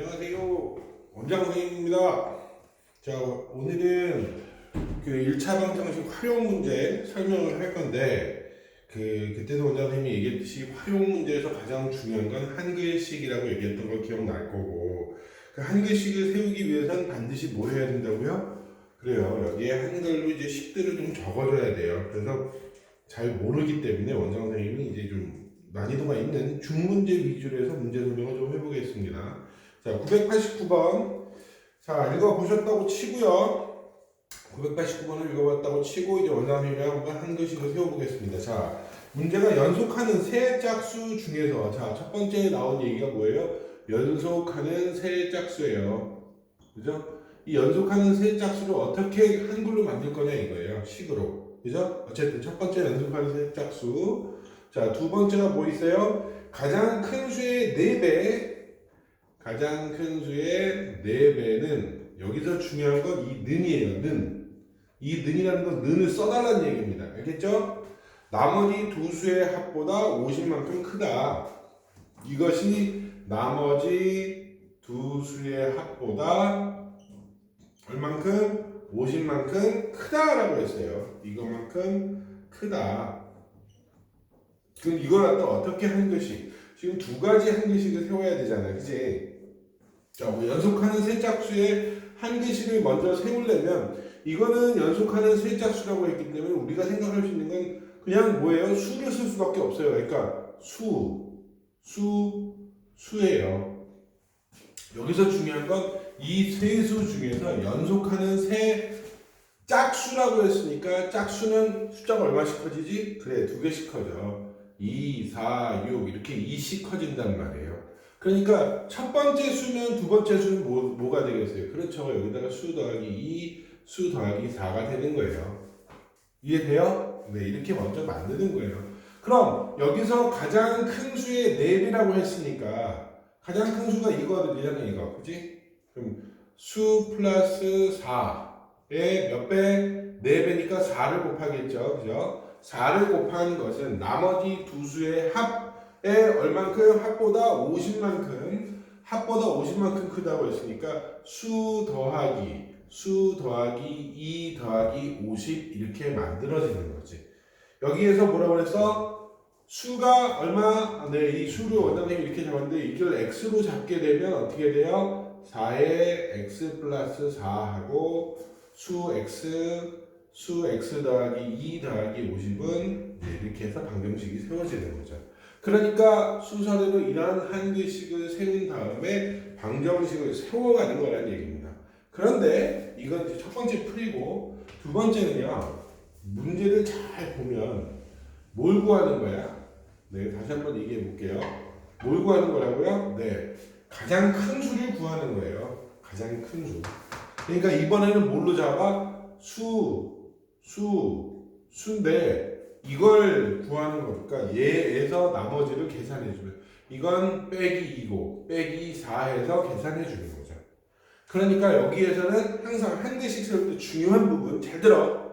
안녕하세요. 원장 선생님입니다. 자, 오늘은 그 1차 방정식 활용 문제 설명을 할 건데, 그, 그때도 원장 선생님이 얘기했듯이 활용 문제에서 가장 중요한 건 한글식이라고 얘기했던 걸 기억날 거고, 그 한글식을 세우기 위해서는 반드시 뭐 해야 된다고요? 그래요. 여기에 한글로 이제 식들을 좀 적어줘야 돼요. 그래서 잘 모르기 때문에 원장 선생님이 이제 좀 난이도가 있는 중문제 위주로 해서 문제 설명을 좀 해보겠습니다. 자, 989번. 자, 읽어보셨다고 치고요. 989번을 읽어봤다고 치고 이제 원장님이랑 한번 한글식을 세워보겠습니다. 자, 문제가 연속하는 세 짝수 중에서 자, 첫 번째 나온 얘기가 뭐예요? 연속하는 세 짝수예요. 그죠? 이 연속하는 세 짝수를 어떻게 한글로 만들 거냐 이거예요. 식으로. 그죠? 어쨌든 첫 번째 연속하는 세 짝수. 자, 두 번째가 뭐 있어요? 가장 큰 수의 4배. 가장 큰 수의 4배는 여기서 중요한 건 이 는이에요. 는. 이 는이라는 건 는을 써달라는 얘기입니다. 알겠죠? 나머지 두 수의 합보다 50만큼 크다. 이것이 나머지 두 수의 합보다 얼만큼? 50만큼 크다라고 했어요. 이것만큼 크다. 그럼 이걸 갖다 어떻게 한글씩? 지금 두 가지 한글씩을 세워야 되잖아요. 그지? 자, 뭐 연속하는 세 짝수의 한글씩을 먼저 세우려면 이거는 연속하는 세 짝수라고 했기 때문에 우리가 생각할 수 있는 건 그냥 뭐예요? 수를 쓸 수밖에 없어요. 그러니까 수, 수, 수예요. 여기서 중요한 건 이 세 수 중에서 연속하는 세 짝수라고 했으니까 짝수는 숫자가 얼마씩 커지지? 그래, 두 개씩 커져. 2, 4, 6 이렇게 2씩 커진단 말이에요. 그러니까 첫 번째 수면 두 번째 수는 뭐, 뭐가 되겠어요? 그렇죠. 여기다가 수 더하기 2, 수 더하기 4가 되는 거예요. 이해돼요? 네, 이렇게 먼저 만드는 거예요. 그럼 여기서 가장 큰 수의 4배라고 했으니까 가장 큰 수가 이거거든요, 이거. 그지? 그럼 수 플러스 4의 몇 배? 4배니까 4를 곱하겠죠. 그죠? 4를 곱한 것은 나머지 두 수의 합에 얼만큼? 합보다 50만큼 합보다 50만큼 크다고 했으니까 수 더하기 수 더하기 2 더하기 50 이렇게 만들어지는 거지. 여기에서 뭐라고 그랬어? 수가 얼마? 네, 이 수를 원장님이 이렇게 잡았는데 이걸 x로 잡게 되면 어떻게 돼요? 4에 x 플러스 4하고 수 x 수 x 더하기 2 더하기 50은 이렇게 해서 방정식이 세워지는 거죠. 그러니까 순서대로 이러한 한글식을 세운 다음에 방정식을 세워가는 거라는 얘기입니다. 그런데 이건 이제 첫 번째 풀이고 두 번째는요. 문제를 잘 보면 뭘 구하는 거야? 네, 다시 한번 얘기해 볼게요. 뭘 구하는 거라고요? 네, 가장 큰 수를 구하는 거예요. 가장 큰 수. 그러니까 이번에는 뭘로 잡아? 수, 수, 수인데 이걸 구하는 거니까 얘에서 나머지를 계산해 주면 이건 빼기 2고 빼기 4 해서 계산해 주는 거죠. 그러니까 여기에서는 항상 한 개씩 세울 때 중요한 부분 잘 들어.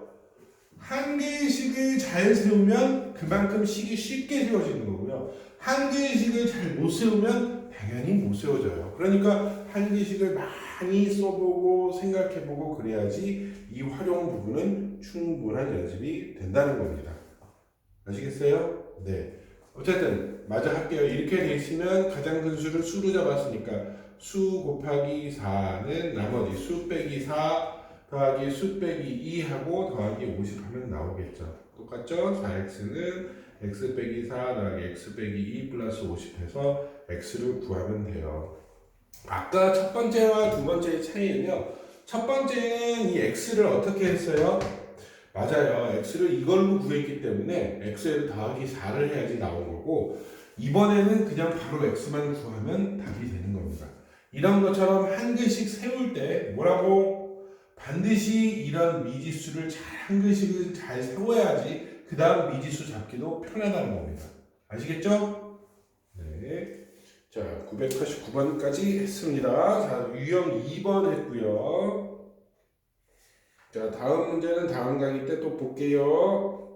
한 개씩을 잘 세우면 그만큼 식이 쉽게 세워지는 거고요. 한 개씩을 잘 못 세우면 당연히 못 세워져요. 그러니까 한 개씩을 많이 써보고 생각해보고 그래야지 이 활용 부분은 충분한 연습이 된다는 겁니다. 아시겠어요? 네. 어쨌든 마저 할게요. 이렇게 돼 있으면 가장 큰 수를 수로 잡았으니까 수 곱하기 4는 나머지 수 빼기 4 더하기 수 빼기 2하고 더하기 50 하면 나오겠죠. 똑같죠? 4x는 x 빼기 4 더하기 x 빼기 2 플러스 50 해서 x를 구하면 돼요. 아까 첫 번째와 두 번째의 차이는요. 첫 번째는 이 x를 어떻게 했어요? 맞아요. x를 이걸로 구했기 때문에 x를 더하기 4를 해야지 나온 거고 이번에는 그냥 바로 x만 구하면 답이 되는 겁니다. 이런 것처럼 한 글씩 세울 때 뭐라고 반드시 이런 미지수를 잘 한 글씩을 잘 세워야지 그 다음 미지수 잡기도 편하다는 겁니다. 아시겠죠? 네. 자, 989번까지 했습니다. 자, 유형 2번 했고요. 자, 다음 문제는 다음 강의 때 또 볼게요.